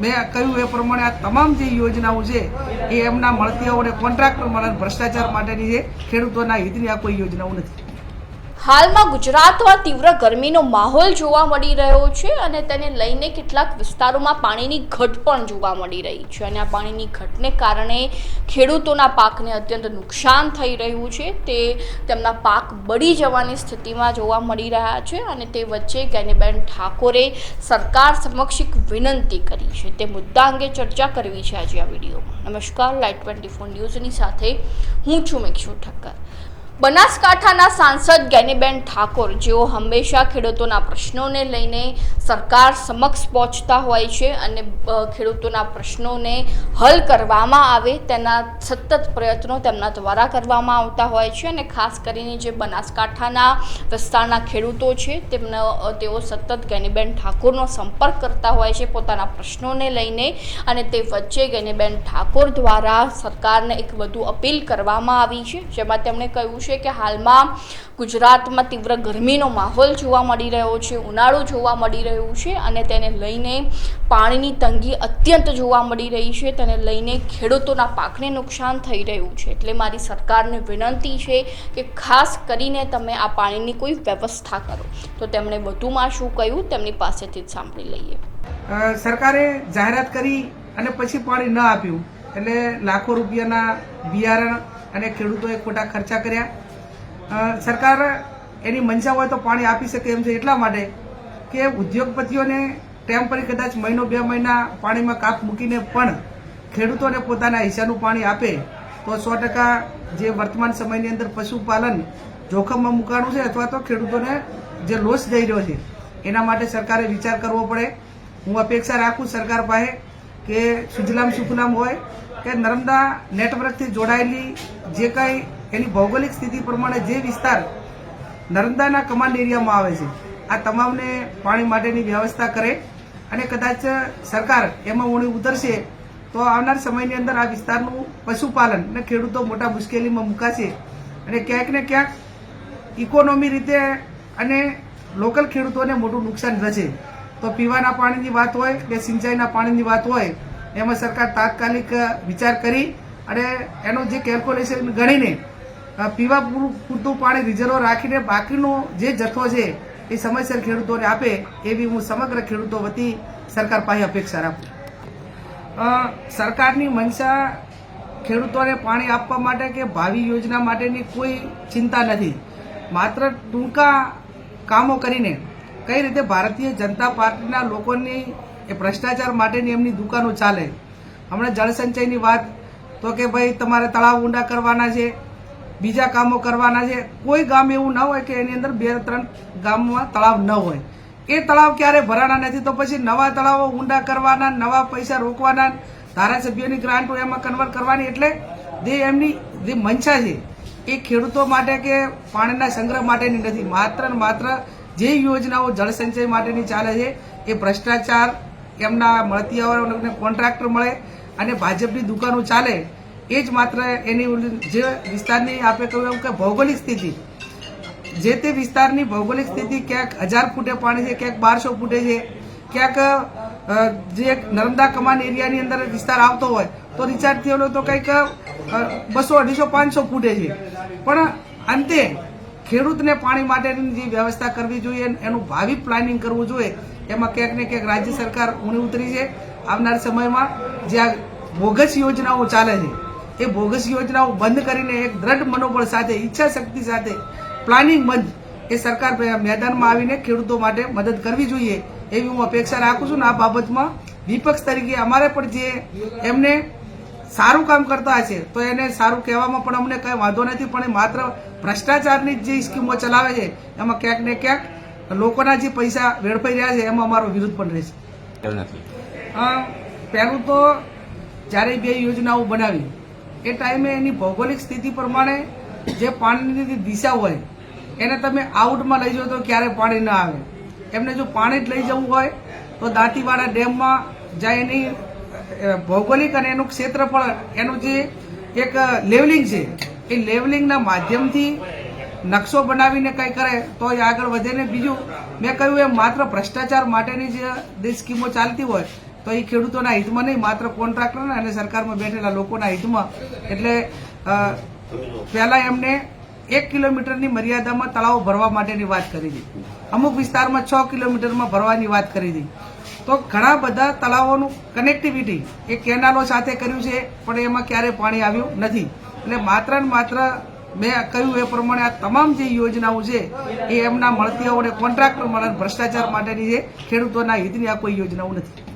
મેં કહ્યું એ પ્રમાણે આ તમામ જે યોજનાઓ છે, એ એમના મળતીઓને કોન્ટ્રાક્ટર મળે ભ્રષ્ટાચાર માટેની છે. ખેડૂતોના હિતની આ કોઈ યોજનાઓ નથી. હાલમાં ગુજરાતમાં તીવ્ર ગરમીનો માહોલ જોવા મળી રહ્યો છે અને તેને લઈને કેટલાક વિસ્તારોમાં પાણીની ઘટ પણ જોવા મળી રહી છે. અને આ પાણીની ઘટને કારણે ખેડૂતોના પાકને અત્યંત નુકસાન થઈ રહ્યું છે. તે તેમના પાક બળી જવાની સ્થિતિમાં જોવા મળી રહ્યા છે અને તે વચ્ચે જ્ઞાનીબેન ઠાકોરે સરકાર સમક્ષ એક વિનંતી કરી છે. તે મુદ્દા અંગે ચર્ચા કરવી છે આજે આ વિડીયોમાં. નમસ્કાર, લાઇટ ટ્વેન્ટી ફોર ન્યૂઝની સાથે હું છું મેક્ષુ ઠક્કર. બનાસકાંઠાના સાંસદ જ્ઞાનીબેન ઠાકોર, જેઓ હંમેશા ખેડૂતોના પ્રશ્નોને લઈને સરકાર સમક્ષ પહોંચતા હોય છે અને ખેડૂતોના પ્રશ્નોને હલ કરવામાં આવે તેના સતત પ્રયત્નો તેમના દ્વારા કરવામાં આવતા હોય છે અને ખાસ કરીને જે બનાસકાંઠાના વિસ્તારના ખેડૂતો છે, તેમનો તેઓ સતત ગેનીબેન ઠાકોરનો સંપર્ક કરતા હોય છે પોતાના પ્રશ્નોને લઈને અને તે વચ્ચે ગેનીબેન ઠાકોર દ્વારા સરકારને એક વધુ અપીલ કરવામાં આવી છે, જેમાં તેમણે કહ્યું છે કે હાલમાં ગુજરાતમાં તીવ્ર ગરમીનો માહોલ જોવા મળી રહ્યો છે, ઉનાળો જોવા મળી રહ્યું છે અને તેને લઈને પાણીની તંગી અત્યંત જોવા મળી રહી છે. તેને લઈને ખેડૂતોના પાકને નુકસાન થઈ રહ્યું છે. એટલે મારી સરકારને વિનંતી છે કે ખાસ કરીને તમે આ પાણીની કોઈ વ્યવસ્થા કરો. તો તેમણે વધુમાં શું કહ્યું તેમની પાસેથી જ સાંભળી લઈએ. સરકારે જાહેરાત કરી અને પછી પાણી ન આપ્યું. એટલે લાખો રૂપિયાના બિયારણ અને ખેડૂતોએ ખોટા ખર્ચા કર્યા. સરકાર એની મંશા હોય તો પાણી આપી શકે એમ છે એટલા માટે કે ઉદ્યોગપતિઓને ટેમ્પરી કદાચ મહિનો બે મહિના પાણીમાં કાપ મૂકીને પણ ખેડૂતોને પોતાના હિસ્સાનું પાણી આપે તો સો ટકા જે વર્તમાન સમયની અંદર પશુપાલન જોખમમાં મુકાણું છે અથવા તો ખેડૂતોને જે લોસ જઈ રહ્યો છે, એના માટે સરકારે વિચાર કરવો પડે. હું અપેક્ષા રાખું સરકાર પાસે કે સુજલામ સુફલામ હોય કે નર્મદા નેટવર્કથી જોડાયેલી જે કંઈ એની ભૌગોલિક સ્થિતિ પ્રમાણે જે વિસ્તાર નર્મદાના કમાન્ડ એરિયામાં આવે છે, આ તમામને પાણી માટેની વ્યવસ્થા કરે અને કદાચ સરકાર એમાં ઊણી ઉતરશે તો આવનાર સમયની અંદર આ વિસ્તારનું પશુપાલન અને ખેડૂતો મોટા મુશ્કેલીમાં મુકાશે અને ક્યાંક ને ક્યાંક ઇકોનોમી રીતે અને લોકલ ખેડૂતોને મોટું નુકસાન થશે. તો પીવાના પાણીની વાત હોય કે સિંચાઈના પાણીની વાત હોય, એમાં સરકાર તાત્કાલિક વિચાર કરી અને એનું જે કેલ્ક્યુલેશન ગણીને પીવા પૂરું, પૂરતું પાણી રિઝર્વ રાખીને બાકીનો જે જથ્થો છે એ સમયસર ખેડૂતોને આપે એવી હું સમગ્ર ખેડૂતો વતી સરકાર પાસે અપેક્ષા રાખું સરકારની મંશા ખેડૂતોને પાણી આપવા માટે કે ભાવિ યોજના માટેની કોઈ ચિંતા નથી. માત્ર ટૂંકા કામો કરીને કઈ રીતે ભારતીય જનતા પાર્ટીના લોકોની એ ભ્રષ્ટાચાર માટેની એમની દુકાનો ચાલે? હમણાં જળસંચયની વાત, તો કે ભાઈ તમારે તળાવ ઊંડા કરવાના છે, બીજા કામો કરવાના છે. કોઈ ગામ એવું ના હોય કે એની અંદર બે ત્રણ ગામમાં તળાવ ન હોય. એ તળાવ ક્યારે ભરાણા નથી, તો પછી નવા તળાવો ઊંડા કરવાના, નવા પૈસા રોકવાના, ધારાસભ્યોની ગ્રાન્ટો એમાં કન્વર્ટ કરવાની એટલે જે એમની જે મંશા છે, એ ખેડૂતો માટે કે પાણીના સંગ્રહ માટેની નથી. માત્ર ને માત્ર જે યોજનાઓ જળસંચય માટેની ચાલે છે, એ ભ્રષ્ટાચાર, એમના મળતીયાઓને કોન્ટ્રાક્ટર મળે અને ભાજપની દુકાનો ચાલે, એ જ માત્ર એની જે વિસ્તારની આપણે કહ્યું એમ કે ભૌગોલિક સ્થિતિ. જે તે વિસ્તારની ભૌગોલિક સ્થિતિ ક્યાંક હજાર ફૂટે પાણી છે, ક્યાંક બારસો ફૂટે છે, ક્યાંક જે નર્મદા કમાન એરિયાની અંદર વિસ્તાર આવતો હોય, તો રિચાર્જ થયેલો તો કંઈક બસો અઢીસો પાંચસો ફૂટે છે. પણ અંતે ખેડૂતને પાણી માટેની જે વ્યવસ્થા કરવી જોઈએ, એનું ભાવિ પ્લાનિંગ કરવું જોઈએ, એમાં ક્યાંક ને ક્યાંક રાજ્ય સરકાર ઊણી ઉતરી છે. આવનાર સમયમાં જે આ બોગસ યોજનાઓ ચાલે છે, એ બોગસ યોજનાઓ બંધ કરીને એક દ્રઢ મનોબળ સાથે ઈચ્છા શક્તિ સાથે પ્લાનિંગ બંધ એ સરકાર મેદાનમાં આવીને ખેડૂતો માટે મદદ કરવી જોઈએ, એવી હું અપેક્ષા રાખું છું. ને આ બાબતમાં વિપક્ષ તરીકે અમારે પણ જે એમને સારું કામ કરતા હશે તો એને સારું કહેવામાં પણ અમને કંઈ વાંધો નથી પણ એ માત્ર ભ્રષ્ટાચારની જે સ્કીમો ચલાવે છે એમાં ક્યાંક ને ક્યાંક લોકોના જે પૈસા વેડફાઈ રહ્યા છે એમાં અમારો વિરોધ પણ રહેશે. પહેલું તો જ્યારે બે યોજનાઓ બનાવી એ ટાઈમે એની ભૌગોલિક સ્થિતિ પ્રમાણે જે પાણીની દિશા હોય એને તમે આઉટમાં લઈ જાઓ તો ક્યારે પાણી ના આવે. એમને જો પાણી જ લઈ જવું હોય તો દાંતીવાડા ડેમમાં જ્યાં એની ભૌગોલિક અને એનું ક્ષેત્રફળ, એનું જે એક લેવલિંગ છે, એ લેવલિંગના માધ્યમથી નકશો બનાવીને કંઈ કરે, તો એ આગળ વધે. ને બીજું, મેં કહ્યું એમ, માત્ર ભ્રષ્ટાચાર માટેની જે સ્કીમો ચાલતી હોય, તો એ ખેડૂતોના હિતમાં નહીં, માત્ર કોન્ટ્રાક્ટરના અને સરકારમાં બેઠેલા લોકોના હિતમાં. એટલે પહેલાં એમને એક કિલોમીટરની મર્યાદામાં તળાવો ભરવા માટેની વાત કરી હતી. અમુક વિસ્તારમાં છ કિલોમીટરમાં ભરવાની વાત કરી હતી. તો ઘણા બધા તળાવોનું કનેક્ટિવિટી એ કેનાલો સાથે કર્યું છે, પણ એમાં ક્યારેય પાણી આવ્યું નથી. એટલે માત્ર ને માત્ર મેં કહ્યું એ પ્રમાણે આ તમામ જે યોજનાઓ છે, એ એમના મળતીઓને કોન્ટ્રાક્ટર મળે ભ્રષ્ટાચાર માટેની છે. ખેડૂતોના હિતની આ કોઈ યોજનાઓ નથી.